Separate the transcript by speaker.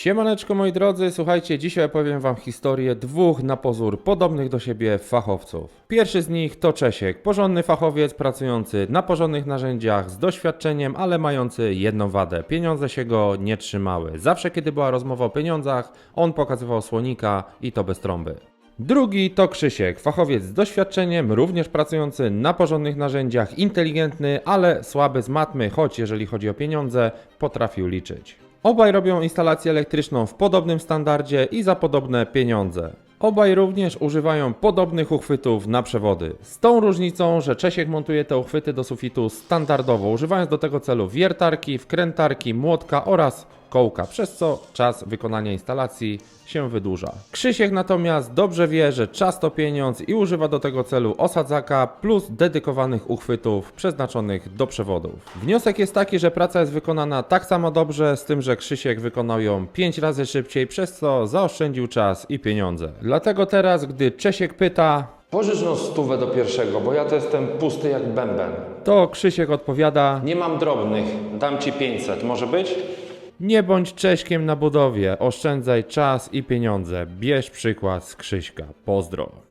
Speaker 1: Siemaneczko moi drodzy, słuchajcie, dzisiaj opowiem wam historię dwóch na pozór podobnych do siebie fachowców. Pierwszy z nich to Czesiek, porządny fachowiec pracujący na porządnych narzędziach, z doświadczeniem, ale mający jedną wadę. Pieniądze się go nie trzymały. Zawsze kiedy była rozmowa o pieniądzach, on pokazywał słonika i to bez trąby. Drugi to Krzysiek, fachowiec z doświadczeniem, również pracujący na porządnych narzędziach, inteligentny, ale słaby z matmy, choć jeżeli chodzi o pieniądze, potrafił liczyć. Obaj robią instalację elektryczną w podobnym standardzie i za podobne pieniądze. Obaj również używają podobnych uchwytów na przewody. Z tą różnicą, że Czesiek montuje te uchwyty do sufitu standardowo, używając do tego celu wiertarki, wkrętarki, młotka oraz kołka, przez co czas wykonania instalacji się wydłuża. Krzysiek natomiast dobrze wie, że czas to pieniądz i używa do tego celu osadzaka plus dedykowanych uchwytów przeznaczonych do przewodów. Wniosek jest taki, że praca jest wykonana tak samo dobrze, z tym, że Krzysiek wykonał ją 5 razy szybciej, przez co zaoszczędził czas i pieniądze. Dlatego teraz, gdy Czesiek pyta,
Speaker 2: Pożycz no stówę do pierwszego, bo ja to jestem pusty jak bęben.
Speaker 1: to Krzysiek odpowiada:
Speaker 2: Nie mam drobnych, dam ci 500, może być?
Speaker 1: Nie bądź Cześkiem na budowie, oszczędzaj czas i pieniądze. Bierz przykład z Krzyśka. Pozdro.